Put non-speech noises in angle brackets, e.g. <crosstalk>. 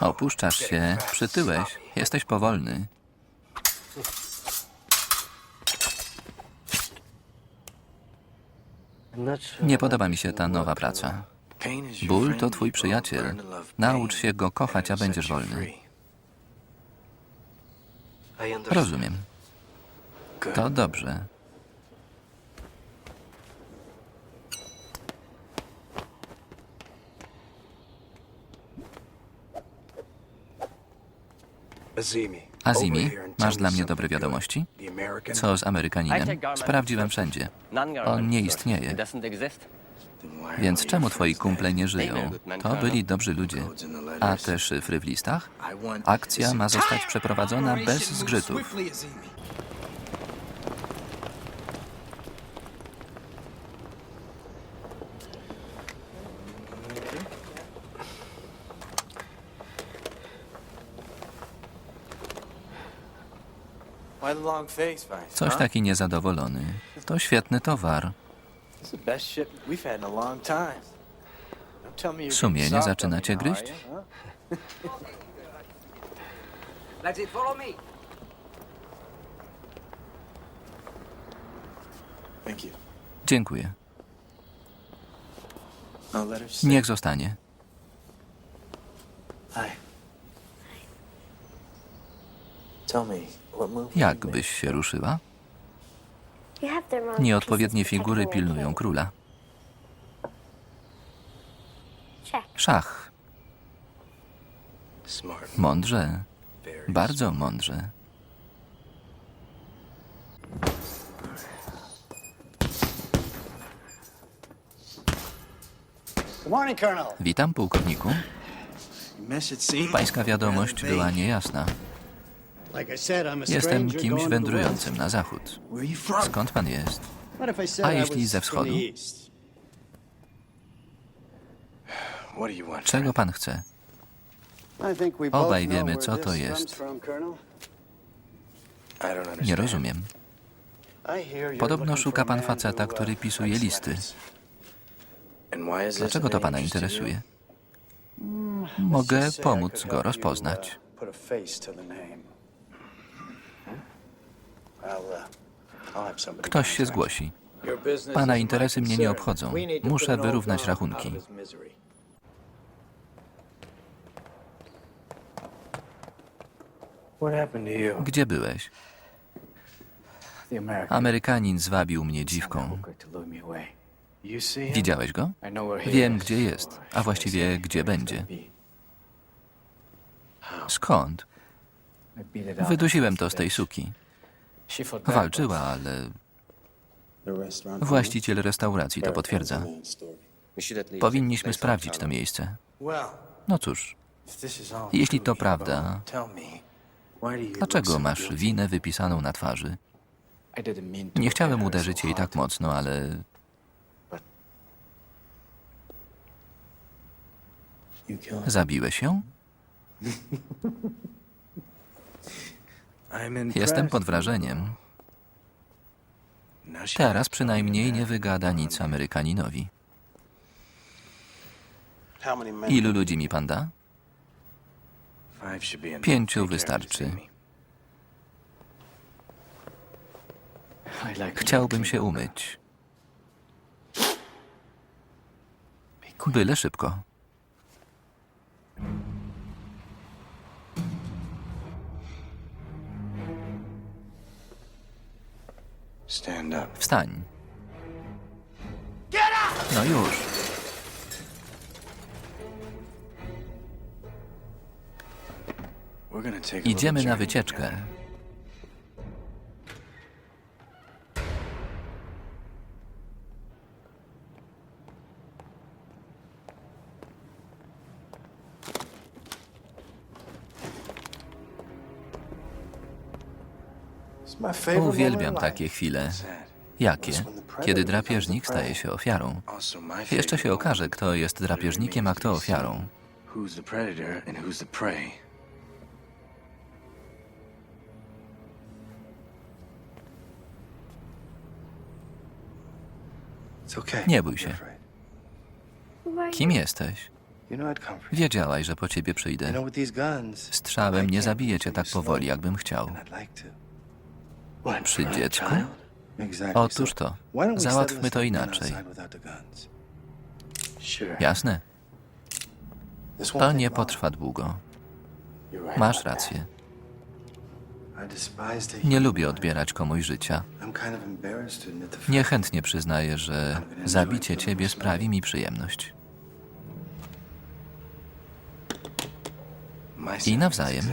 Opuszczasz się, przytyłeś, jesteś powolny. Nie podoba mi się ta nowa praca. Ból to twój przyjaciel. Naucz się go kochać, a będziesz wolny. Rozumiem. To dobrze. Azimi, masz dla mnie dobre wiadomości? Co z Amerykaninem? Sprawdziłem wszędzie. On nie istnieje. Więc czemu twoi kumple nie żyją? To byli dobrzy ludzie. A te szyfry w listach? Akcja ma zostać przeprowadzona bez zgrzytów. Coś taki niezadowolony. To świetny towar. Sumienie zaczyna cię gryźć? <laughs> Dziękuję. Niech zostanie. Jak byś się ruszyła? Nieodpowiednie figury pilnują króla. Szach. Mądrze. Bardzo mądrze. Witam, pułkowniku. Pańska wiadomość była niejasna. Jestem kimś wędrującym na zachód. Skąd pan jest? A jeśli ze wschodu? Czego pan chce? Obaj wiemy, co to jest. Nie rozumiem. Podobno szuka pan faceta, który pisuje listy. Dlaczego to pana interesuje? Mogę pomóc go rozpoznać. Ktoś się zgłosi. Pana interesy mnie nie obchodzą. Muszę wyrównać rachunki. Gdzie byłeś? Amerykanin zwabił mnie dziwką. Widziałeś go? Wiem, gdzie jest, a właściwie gdzie będzie. Skąd? Wydusiłem to z tej suki. Walczyła, ale właściciel restauracji to potwierdza. Powinniśmy sprawdzić to miejsce. No cóż, Jeśli to prawda, dlaczego masz winę wypisaną na twarzy? Nie chciałem uderzyć jej tak mocno, ale zabiłeś ją? <laughs> Jestem pod wrażeniem. Teraz przynajmniej nie wygada nic Amerykaninowi. Ilu ludzi mi pan da? Pięciu wystarczy. Chciałbym się umyć. Byle szybko. Wstań. No już. Idziemy na wycieczkę. Uwielbiam takie chwile. Jakie? Kiedy drapieżnik staje się ofiarą. Jeszcze się okaże, kto jest drapieżnikiem, a kto ofiarą. Nie bój się. Kim jesteś? Wiedziałaś, że po ciebie przyjdę. Strzałem nie zabiję cię tak powoli, jakbym chciał. Przy dziecku? Otóż to. Załatwmy to inaczej. Jasne. To nie potrwa długo. Masz rację. Nie lubię odbierać komuś życia. Niechętnie przyznaję, że zabicie ciebie sprawi mi przyjemność. I nawzajem.